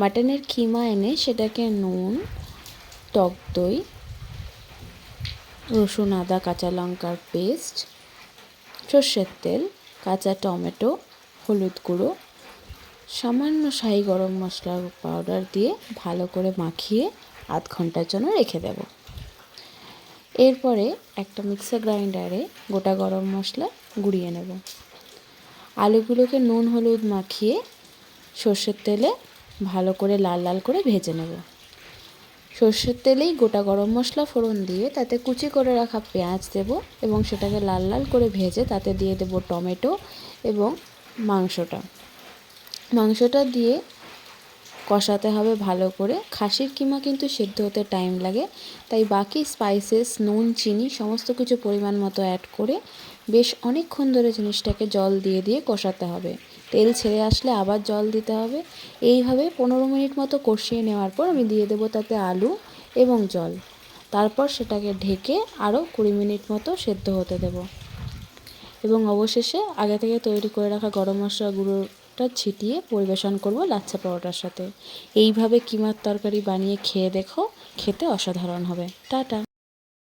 মাটনের কিমা এনে সেটাকে নুন, টক দই, রসুন, আদা, কাঁচা লঙ্কার পেস্ট, সর্ষের তেল, কাঁচা টমেটো, হলুদ গুঁড়ো, সামান্য শাহি গরম মশলার পাউডার দিয়ে ভালো করে মাখিয়ে আধ ঘণ্টার জন্য রেখে দেব। এরপরে একটা মিক্সার গ্রাইন্ডারে গোটা গরম মশলা গুঁড়িয়ে নেব। আলুগুলোকে নুন, হলুদ মাখিয়ে সর্ষের তেলে ভালো করে লাল লাল করে ভেজে নেব। সর্ষের তেলেই গোটা গরম মশলা ফোড়ন দিয়ে তাতে কুচি করে রাখা পেঁয়াজ দেব এবং সেটাকে লাল লাল করে ভেজে তাতে দিয়ে দেব টমেটো এবং মাংসটা। মাংসটা দিয়ে কষাতে হবে ভালো করে। খাসির কিমা কিন্তু সেদ্ধ হতে টাইম লাগে। তাই বাকি স্পাইসেস নুন, চিনি সমস্ত কিছু পরিমাণ মতো অ্যাড করে বেশ অনেকক্ষণ ধরে জিনিসটাকে জল দিয়ে দিয়ে কষাতে হবে। তেল ছেড়ে আসলে আবার জল দিতে হবে। এইভাবে পনেরো মিনিট মতো কষিয়ে নেওয়ার পর আমি দিয়ে দেবো তাতে আলু এবং জল। তারপর সেটাকে ঢেকে আরও কুড়ি মিনিট মতো সেদ্ধ হতে দেব। এবং অবশেষে আগে থেকে তৈরি করে রাখা গরম মশলা গুঁড়োটা ছিটিয়ে পরিবেশন করব লাচ্ছা পরোটার সাথে। এইভাবে কিমার তরকারি বানিয়ে খেয়ে দেখো, খেতে অসাধারণ হবে। টাটা।